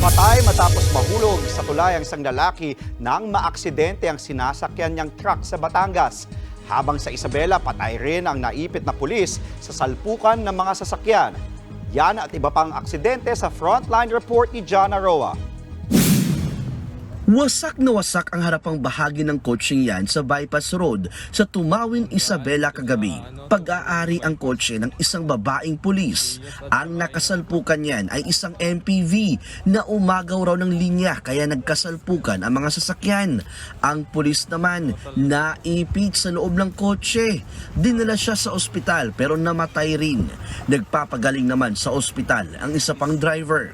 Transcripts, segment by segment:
Patay matapos mahulog sa tulay ang isang lalaki nang maaksidente ang sinasakyan niyang truck sa Batangas. Habang sa Isabela, patay rin ang naipit na pulis sa salpukan ng mga sasakyan. Yan at iba pang aksidente sa frontline report ni Jana Roa. Wasak na wasak ang harapang bahagi ng coaching yan sa bypass road sa Tumawin, Isabela kagabi. Pag-aari ang kotse ng isang babaeng pulis. Ang nakasalpukan yan ay isang MPV na umagaw raw ng linya kaya nagkasalpukan ang mga sasakyan. Ang pulis naman naipit sa loob ng kotse. Dinala siya sa ospital pero namatay rin. Nagpapagaling naman sa ospital ang isa pang driver.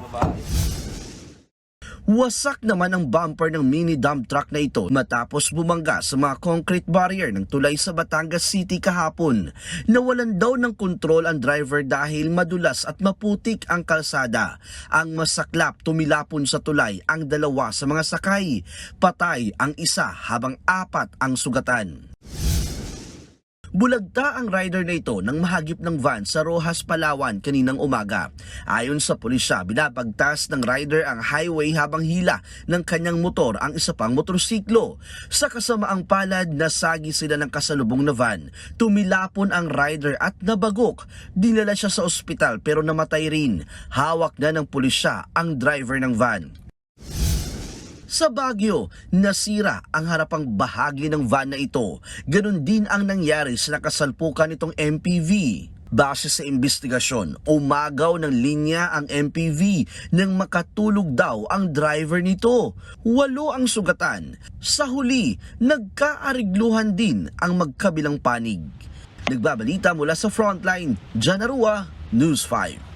Wasak naman ang bumper ng mini dump truck na ito matapos bumangga sa mga concrete barrier ng tulay sa Batangas City kahapon. Nawalan daw ng kontrol ang driver dahil madulas at maputik ang kalsada. Ang masaklap tumilapon sa tulay ang dalawa sa mga sakay. Patay ang isa habang apat ang sugatan. Bulagta ang rider na ito nang mahagip ng van sa Rojas, Palawan kaninang umaga. Ayon sa pulisya, binabagtas ng rider ang highway habang hila ng kanyang motor ang isa pang motorsiklo. Sa kasamaang palad, nasagi sila ng kasalubong na van. Tumilapon ang rider at nabagok. Dinala siya sa ospital pero namatay rin. Hawak na ng pulisya ang driver ng van. Sa Baguio, nasira ang harapang bahagi ng van na ito. Ganon din ang nangyari sa nakasalpukan nitong MPV. Base sa investigasyon, umagaw ng linya ang MPV nang makatulog daw ang driver nito. Walo ang sugatan. Sa huli, nagkaarigluhan din ang magkabilang panig. Nagbabalita mula sa frontline, Janarua, News 5.